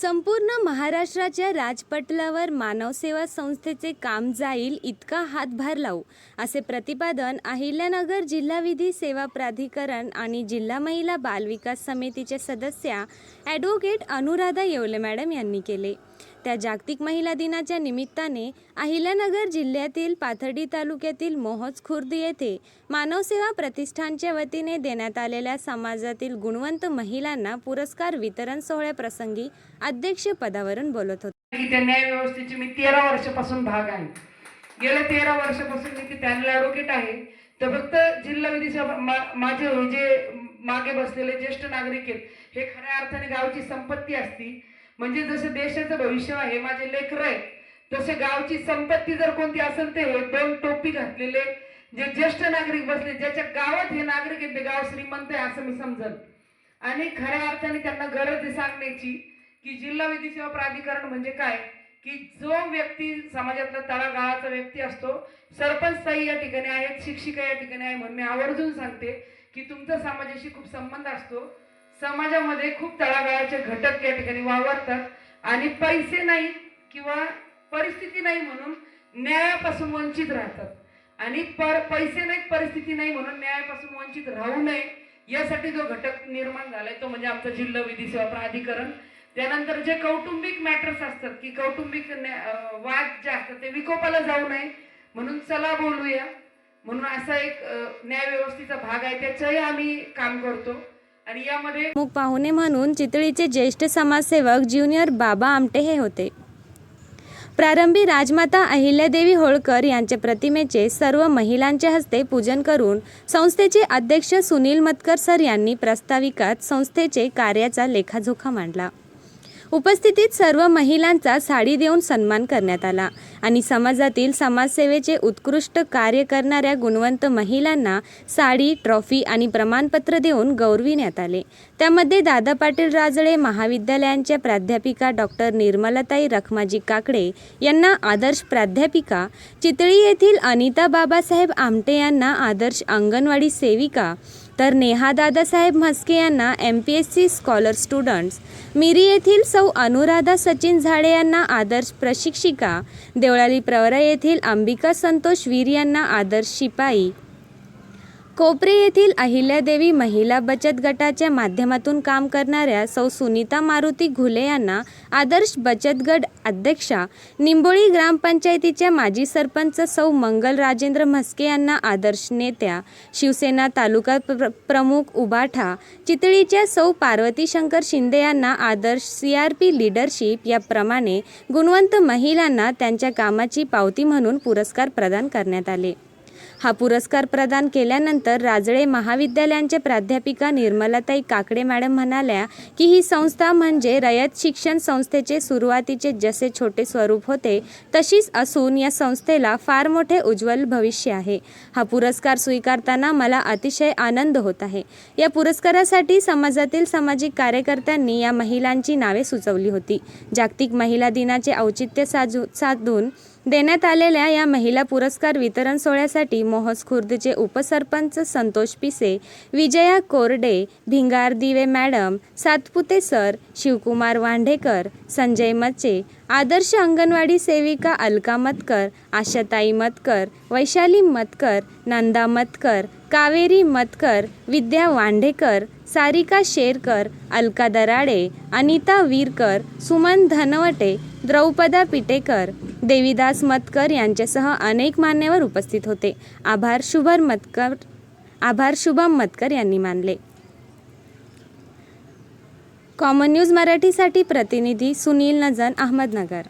संपूर्ण महाराष्ट्राच्या राजपटलावर मानवसेवा संस्थेचे काम जाईल इतका हातभार लावू असे प्रतिपादन अहिल्यानगर जिल्हा विधी सेवा प्राधिकरण आणि जिल्हा महिला बालविकास समितीच्या सदस्या ॲडव्होकेट अनुराधा येवले मॅडम यांनी केले. त्या जागतिक महिला दिनाच्या निमित्ताने अहिल्यानगर जिल्ह्यातील पाथर्डी तालुक्यातील मोहज खुर्द येथे मानवसेवा प्रतिष्ठानच्या वतीने देण्यात आलेल्या समाजातील गुणवंत महिलांना पुरस्कार वितरण सोहळ्याप्रसंगी अध्यक्षपदावरून बोलत होते. त्या न्याय व्यवस्थेची मी तेरा वर्षापासून भाग आहे. गेल्या तेरा वर्षापासून मी ते त्यांना ॲडव्होकेट आहे. तर फक्त जिल्हा विधी मा- माझे जे मागे बसलेले ज्येष्ठ नागरिक आहेत हे खऱ्या अर्थाने गावची संपत्ती असती. म्हणजे जसं देशाचं भविष्य आहे माझे लेकर आहे तसे गावची संपत्ती जर कोणती असेल ते हे दोन टोपी घातलेले जे ज्येष्ठ नागरिक बसले ज्याच्या गावात हे नागरिक आहेत ते गाव श्रीमंत आहे असं मी समजल आणि खऱ्या अर्थाने त्यांना गरज आहे सांगण्याची की जिल्हा विधी सेवा प्राधिकरण म्हणजे काय? की जो व्यक्ती समाजातला तळागाळाचा व्यक्ती असतो सरपंच ताई या ठिकाणी आहेत शिक्षिका या ठिकाणी आहे म्हणून मी आवर्जून सांगते की तुमचा समाजाशी खूप संबंध असतो समाजामध्ये खूप तळागाळाचे घटक या ठिकाणी वावरतात. आणि पैसे नाही किंवा परिस्थिती नाही म्हणून न्यायापासून वंचित राहतात. आणि पर पैसे नाही परिस्थिती नाही म्हणून न्यायापासून वंचित राहू नये यासाठी जो घटक निर्माण झालाय तो म्हणजे आमचं जिल्हा विधी सेवा प्राधिकरण. त्यानंतर जे कौटुंबिक मॅटर्स असतात की कौटुंबिक वाद जे असतात ते विकोपाला जाऊ नये म्हणून चला बोलूया. म्हणून असा एक न्यायव्यवस्थेचा न्याय व्यवस्थेचा भाग आहे त्याचंही आम्ही काम करतो. आणि यामध्ये प्रमुख पाहुणे म्हणून चितळीचे ज्येष्ठ समाजसेवक ज्युनियर बाबा आमटे हे होते. प्रारंभी राजमाता अहिल्यादेवी होळकर यांच्या प्रतिमेचे सर्व महिलांच्या हस्ते पूजन करून संस्थेचे अध्यक्ष सुनील मतकर सर यांनी प्रास्ताविकात संस्थेचे कार्याचा लेखाजोखा मांडला. उपस्थितीत सर्व महिलांचा साडी देऊन सन्मान करण्यात आला आणि समाजातील समाजसेवेचे उत्कृष्ट कार्य करणाऱ्या गुणवंत महिलांना साडी ट्रॉफी आणि प्रमाणपत्र देऊन गौरविण्यात आले. त्यामध्ये दादा पाटील राजळे महाविद्यालयांच्या प्राध्यापिका डॉक्टर निर्मलाताई रखमाजी काकडे यांना आदर्श प्राध्यापिका चितळी येथील अनिता बाबासाहेब आमटे यांना आदर्श अंगणवाडी सेविका तर नेहा दादासाहेब म्हस्के यांना M P S C scholar students Miri येथील सौ अनुराधा सचिन झाडे यांना आदर्श प्रशिक्षिका देवळाली प्रवरा येथील अंबिका संतोष वीर यांना आदर्श शिपाई कोपरे येथील अहिल्यादेवी महिला बचत गटाच्या माध्यमातून काम करणाऱ्या सौ सुनीता मारुती घुले यांना आदर्श बचत गट अध्यक्षा निंबोळी ग्रामपंचायतीच्या माजी सरपंच सौ मंगल राजेंद्र म्हस्के यांना आदर्श नेत्या शिवसेना तालुका प्र प्रमुख उबाठा चितळीच्या सौ पार्वती शंकर शिंदे यांना आदर्श सी आर पी लिडरशिप याप्रमाणे गुणवंत महिलांना त्यांच्या कामाची पावती म्हणून पुरस्कार प्रदान करण्यात आले. हा पुरस्कार प्रदान केल्यानंतर राजळे महाविद्यालयांच्या प्राध्यापिका निर्मलाताई काकडे मॅडम म्हणाल्या की ही संस्था म्हणजे रयत शिक्षण संस्थेचे सुरुवातीचे जसे छोटे स्वरूप होते तशीच असून या संस्थेला फार मोठे उज्ज्वल भविष्य आहे. हा पुरस्कार स्वीकारताना मला अतिशय आनंद होत आहे. या पुरस्कारासाठी समाजातील सामाजिक कार्यकर्त्यांनी या महिलांची नावे सुचवली होती. जागतिक महिला दिनाचे औचित्य साजू साधून देण्यात आलेल्या या महिला पुरस्कार वितरण सोहळ्यासाठी मोहस खुर्दचे उपसरपंच संतोष पिसे विजया कोरडे भिंगार दिवे मॅडम सातपुते सर शिवकुमार वांढेकर संजय मचे आदर्श अंगणवाडी सेविका अलका मतकर आशाताई मतकर वैशाली मतकर नंदा मतकर कावेरी मतकर विद्या वांढेकर सारिका शेरकर अलका दराडे अनिता वीरकर सुमन धनवटे द्रौपदा पिटेकर देवीदास मतकर यांच्यासह अनेक मान्यवर उपस्थित होते. आभार शुभर मतकर आभार शुभम मतकर यांनी मानले. कॉमन न्यूज मराठीसाठी प्रतिनिधी सुनील नजन अहमदनगर.